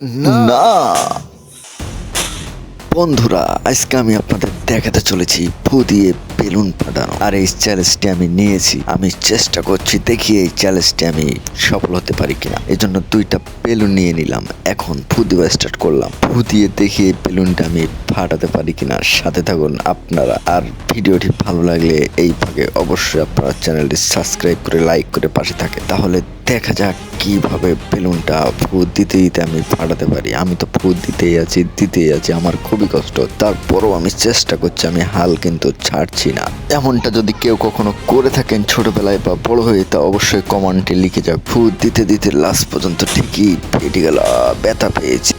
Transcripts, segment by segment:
না। বন্ধুরা আজকে আমি আপনাদের দেখাতে চলেছি ফু দিয়ে বেলুন ফাটানো। আর এই চ্যালেঞ্জটি আমি নিয়েছি। আমি চেষ্টা করছি দেখি এই চ্যালেঞ্জটি আমি সফল হতে পারি কিনা। এজন্য দুইটা বেলুন নিয়ে নিলাম। এখন ফু দেওয়া স্টার্ট করলাম। ফু দিয়ে দেখি এই বেলুনটা আমি ফাটাতে পারি কিনা। সাথে থাকুন আপনারা। আর ভিডিওটি ভালো লাগলে এই ভাগে অবশ্যই আপনারা চ্যানেলটি সাবস্ক্রাইব করে, লাইক করে পাশে থাকে তাহলে দেখা যাক কীভাবে বেলুনটা ফুট দিতে দিতে আমি ফাটাতে পারি। আমি তো ফুট দিতেই আছি দিতেই আছি। আমার খুবই কষ্ট। তারপরও আমি চেষ্টা করছি। আমি হাল কিন্তু ছাড়ছি না এমনটা যদি কেউ কখনো করে থাকেন ছোটবেলায় বা বড় হয়ে, তা অবশ্যই কমেন্টে লিখে যাক। ফুট দিতে দিতে লাস্ট পর্যন্ত ঠিকই ফেটে গেল, ব্যথা পেয়েছি।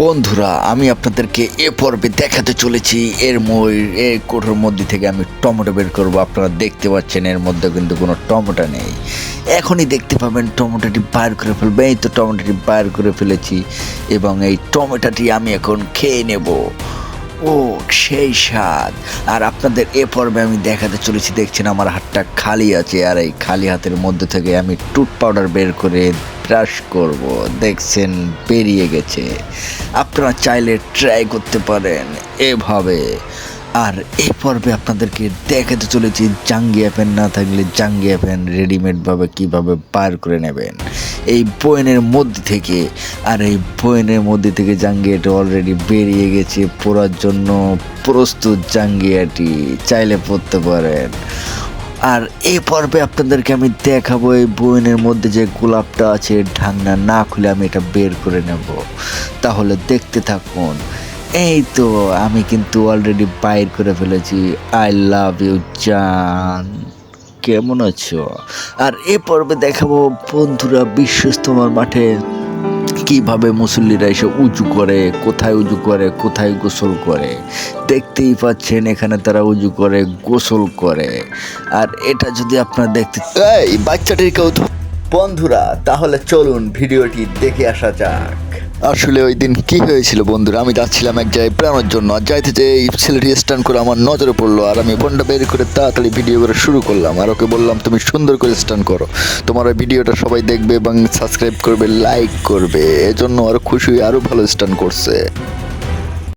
বন্ধুরা, আমি আপনাদেরকে এ পর্বে দেখাতে চলেছি। এর মই, এর কোঠোর মধ্যে থেকে আমি টমেটো বের করব। আপনারা দেখতে পাচ্ছেন এর মধ্যে কিন্তু কোনো টমেটো নেই। এখনই দেখতে পাবেন টমেটোটি বাইর করে ফেলবে। এই তো টমেটোটি বাইর করে ফেলেছি এবং এই টমেটোটি আমি এখন খেয়ে নেব। ও সেই স্বাদ। আর আপনাদের এ পর্বে আমি দেখাতে চলেছি, দেখছেন আমার হাতটা খালি আছে, আর এই খালি হাতের মধ্যে থেকে আমি টুথ পাউডার বের করে ব্রাশ করব। দেখছেন বেরিয়ে গেছে। আপনারা চাইলে ট্রাই করতে পারেন এভাবে। আর এই পর্বে আপনাদেরকে দেখাতে চলেছি জাঙ্গিয়া প্যান না থাকলে জাঙ্গিয়া প্যান রেডিমেডভাবে কীভাবে বার করে নেবেন। এই বয়নের মধ্যে থেকে, আর এই বয়নের মধ্যে থেকে জাঙ্গিয়াটা অলরেডি বেরিয়ে গেছে পরার জন্য। প্রস্তুত জাঙ্গিয়াটি চাইলে পড়তে পারেন। আর এই পর্বে আপনাদেরকে আমি দেখাবো এই বইনের মধ্যে যে গোলাপটা আছে, ঢাকনা না খুলে আমি এটা বের করে নেব। তাহলে দেখতে থাকুন। এই তো আমি কিন্তু অলরেডি বাইর করে ফেলেছি। আই লাভ ইউ জান কেমন আছো? আর এ পর্বে দেখাবো বন্ধুরা বিশ্বস্তমার মাঠে কীভাবে মুসল্লিরা এসে উঁচু করে, কোথায় উঁচু করে, কোথায় গোসল করে। দেখতেই পাচ্ছেন এখানে তারা উঁচু করে, গোসল করে। আর এটা যদি আপনারা দেখতে এই, বাচ্চাটির কেউ বন্ধুরা, তাহলে চলুন ভিডিওটি দেখে আসা যাক। আসলে ওই দিন কি হয়েছিল বন্ধুরা? আমি যাচ্ছিলাম এক জায়গায় বেড়ানোর জন্য। আর যাইতে যে এই ছেলেটি স্ট্যান্ড করে আমার নজরে পড়ল আর আমি ফোনটা বের করে তাড়াতাড়ি ভিডিও করে শুরু করলাম। আর ওকে বললাম, তুমি সুন্দর করে স্ট্যান্ড করো। তোমার ওই ভিডিওটা সবাই দেখবে এবং সাবস্ক্রাইব করবে লাইক করবে। এজন্য আরও খুশি আরও আরও ভালো স্ট্যান্ড করছে।